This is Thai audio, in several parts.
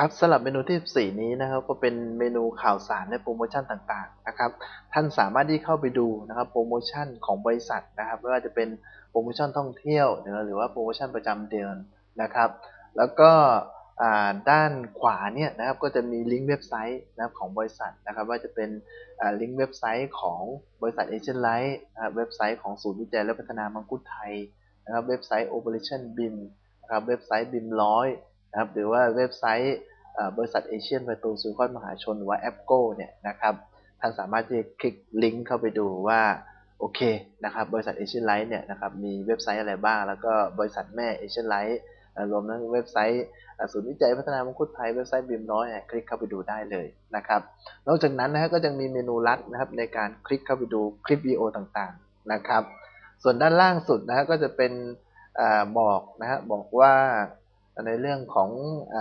ครับสำหรับเมนูที่ 14 นี้นะครับก็เป็นเมนูข่าวสารและโปรโมชั่นต่างๆนะครับท่านสามารถที่เข้าไปดูนะครับโปรโมชั่นของบริษัทนะครับไม่ว่าจะเป็นโปรโมชั่นท่องเที่ยวหรือว่าโปรโมชั่นประจำเดือนนะครับ แล้วก็ด้านขวาเนี่ยนะครับก็จะมีลิงก์เว็บไซต์นะครับของบริษัทนะครับว่าจะเป็นลิงก์เว็บไซต์ของบริษัทเอเชียนไลท์นะครับเว็บไซต์ของศูนย์วิจัยและพัฒนามังคุดไทยนะครับเว็บไซต์ Operation BIM นะครับเว็บไซต์ BIM ร้อย นะครับหรือว่าเว็บไซต์บริษัทเอเชียนประตูซูคอนมหาชนหรือว่าแอปโก้เนี่ยนะครับท่านสามารถที่จะคลิกลิงก์เข้าไปดูว่าโอเคนะครับบริษัทเอเชียนไลท์เนี่ยนะครับมีเว็บไซต์อะไรบ้าง แล้วก็บริษัทแม่เอเชียนไลท์รวมทั้งเว็บไซต์ศูนย์วิจัยพัฒนามังคุดไทยเว็บไซต์บิมน้อยคลิกเข้าไปดูได้เลยนะครับนอกจากนั้นนะฮะก็ยังมีเมนูลัดนะครับในการคลิกเข้าไปดูคลิปวิดีโอต่างๆนะครับส่วนด้านล่างสุดนะฮะก็จะเป็นอบอกนะฮะบอกว่า ในเรื่องของอ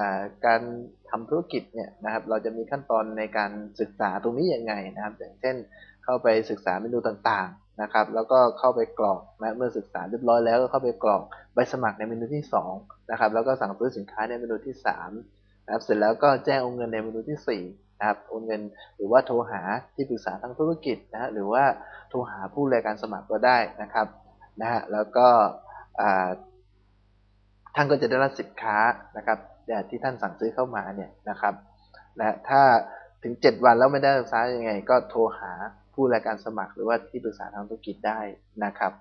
การทำธุรกิจเนี่ยนะครับ เราจะมีขั้นตอนในการศึกษาตรงนี้ยังไงนะครับ อย่างเช่น เข้าไปศึกษาเมนูต่างๆนะครับ แล้วก็เข้าไปกรอกนะเมื่อศึกษาเรียบร้อยแล้วก็เข้าไปกรอกใบสมัครในเมนูที่2นะครับ แล้วก็สั่งซื้อสินค้าในเมนูที่3นะครับ เสร็จแล้วก็แจ้งโอนเงินในเมนูที่4นะครับ โอนเงินหรือว่าโทรหาที่ปรึกษาทางธุรกิจนะฮะหรือว่าโทรหาผู้รายการสมัครก็ได้นะครับนะฮะ แล้วก็อ่า ท่านก็จะได้รับสินค้านะครับที่ท่านสั่งซื้อเข้ามาเนี่ยนะครับนะถ้าถึง 7 วันแล้วไม่ได้สินค้ายังไง ก็โทรหาผู้รายการสมัครหรือว่าที่ปรึกษาทางธุรกิจได้นะครับ